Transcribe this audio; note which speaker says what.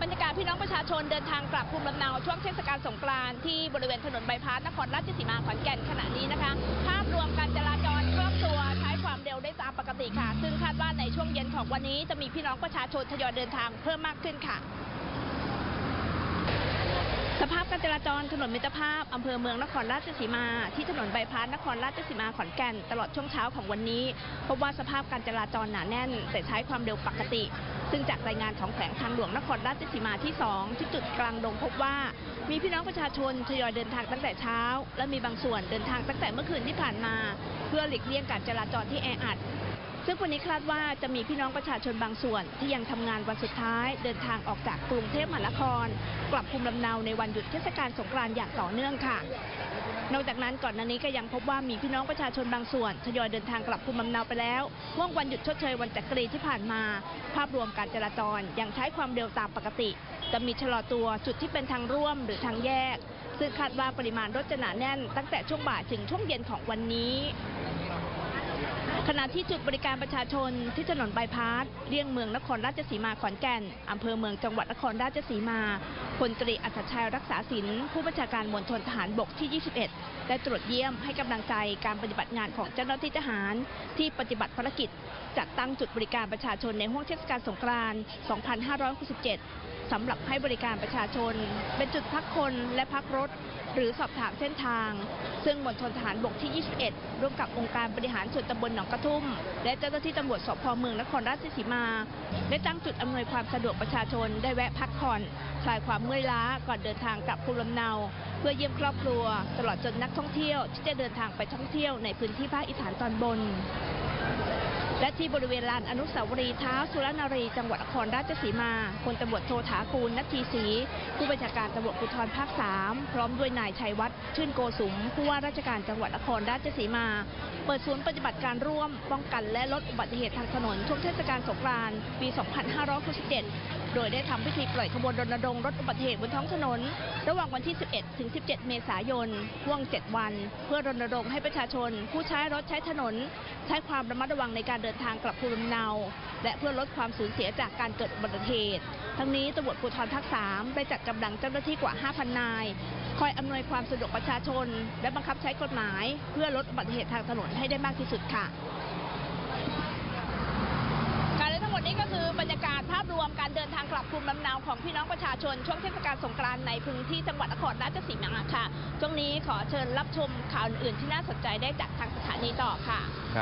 Speaker 1: บรรยากาศพี่น้องประชาชนเดินทางกลับภูมิลำเนาช่วงเทศกาลสงกรานต์ที่บริเวณถนนบายพาสนครราชสีมาขอนแก่นขณะนี้นะคะ ภาพรวมการจราจรคล่องตัวใช้ความเร็วได้ตามปกติค่ะ ซึ่งคาดว่าในช่วงเย็นของวันนี้จะมีพี่น้องประชาชนทยอยเดินทางเพิ่มมากขึ้นค่ะสภาพการจราจรถนนมิตรภาพอำเภอเมืองนครราชสีมา ที่ถนนใบพาสนครราชสีมาขอนแก่นตลอดช่วงเช้าของวันนี้ พบว่าสภาพการจราจรหนาแน่น แต่ใช้ความเร็วปกติ ซึ่งจากรายงานของแขวงทางหลวงนครราชสีมาที่ 2 ที่จุดกลางดงพบว่า มีพี่น้องประชาชนทยอยเดินทางตั้งแต่เช้า และมีบางส่วนเดินทางตั้งแต่เมื่อคืนที่ผ่านมา เพื่อหลีกเลี่ยงการจราจรที่แออัด ซึ่งวันนี้คาดว่าจะมีพี่น้องประชาชนบางส่วนที่ยังทำงานวันสุดท้ายเดินทางออกจากกรุงเทพมหานคร กลับภูมิลำเนาในวันหยุดเทศกาลสงกรานต์อย่างต่อเนื่องค่ะ นอกจากนั้นก่อนหน้านี้ก็ยังพบว่ามีพี่น้องประชาชนบางส่วนทยอยเดินทางกลับภูมิลำเนาไปแล้วว่างวันหยุดชดเชยวันจักรีที่ผ่านมา ภาพรวมการจราจรยังใช้ความเร็วตามปกติ จะมีชะลอตัวจุดที่เป็นทางร่วมหรือทางแยก ซึ่งคาดว่าปริมาณรถจะหนาแน่น ตั้งแต่ช่วงบ่ายถึงช่วงเย็นของวันนี้ ขณะที่จุดบริการประชาชนที่ถนนบายพาสเลี่ยงเมืองนครราชสีมาขอนแก่นอำเภอเมืองจังหวัดนครราชสีมาพลตรีอัศชัยรักษาศิลป์ผู้บัญชาการมณฑลทหารบกที่ 21 ได้ตรวจเยี่ยมให้กำลังใจการปฏิบัติงานของเจ้าหน้าที่ทหาร ที่ปฏิบัติภารกิจ จัดตั้งจุดบริการประชาชนในห้วงเทศกาลสงกรานต์ 2567 สำหรับให้บริการประชาชนเป็นจุดพักคนและพักรถหรือสอบถามเส้นทาง ซึ่งมณฑลทหารบกที่ 21 ร่วมกับองค์การบริหารส่วนตำบลหนองกระทุ่ม และเจ้าหน้าที่ตำรวจสพเมืองนครราชสีมา ได้ตั้งจุดอำนวยความสะดวกประชาชนได้แวะพักผ่อนคลายความเมื่อยล้าก่อนเดินทางกลับภูมิลำเนา เพื่อเยี่ยมครอบครัว ตลอดจนนักท่องเที่ยวที่จะเดินทางไปท่องเที่ยวในพื้นที่ภาคอีสานตอนบน และที่บริเวณลานอนุสาวรีย์เท้าสุรนารีจังหวัดนครราชสีมาพลตำรวจโทถากูลนัทีศรีผู้บัญชาการตำรวจภูธรภาค3พร้อมด้วยนายชัยวัฒน์ชื่นโกสุมผู้ว่าราชการจังหวัดนครราชสีมา เปิดศูนย์ปฏิบัติการร่วม ป้องกันและลดอุบัติเหตุทางถนนช่วงเทศกาลสงกรานต์ปี 2567 โดยได้ทำพิธีปล่อยขบวนรณรงค์ลดอุบัติเหตุบนท้องถนน ระหว่างวันที่ 11 ถึง 17 เมษายนห่วง 7 วัน เพื่อรณรงค์ให้ประชาชน ผู้ใช้รถใช้ถนน ใช้ความระมัดระวังในการเดินทางกลับภูมิลำเนา และเพื่อลดความสูญเสียจากการเกิดอุบัติเหตุ ทั้งนี้ตำรวจภูธรภาค3ได้จัดกำลังเจ้าหน้าที่กว่า 5,000 นาย คอยอำนวยความสะดวกประชาชน และบังคับใช้กฎหมาย เพื่อลดอุบัติเหตุทางถนนให้ได้มากที่สุดค่ะการและทั้งหมดนี้ก็คือบรรยากาศภาพรวมการเดินทางกลับภูมิลำเนาของพี่น้องประชาชน ช่วงเทศกาลสงกรานต์ในพื้นที่จังหวัดนครราชสีมาค่ะ ช่วงนี้ขอเชิญรับชมข่าวอื่นๆที่น่าสนใจได้จากทางสถานีต่อค่ะ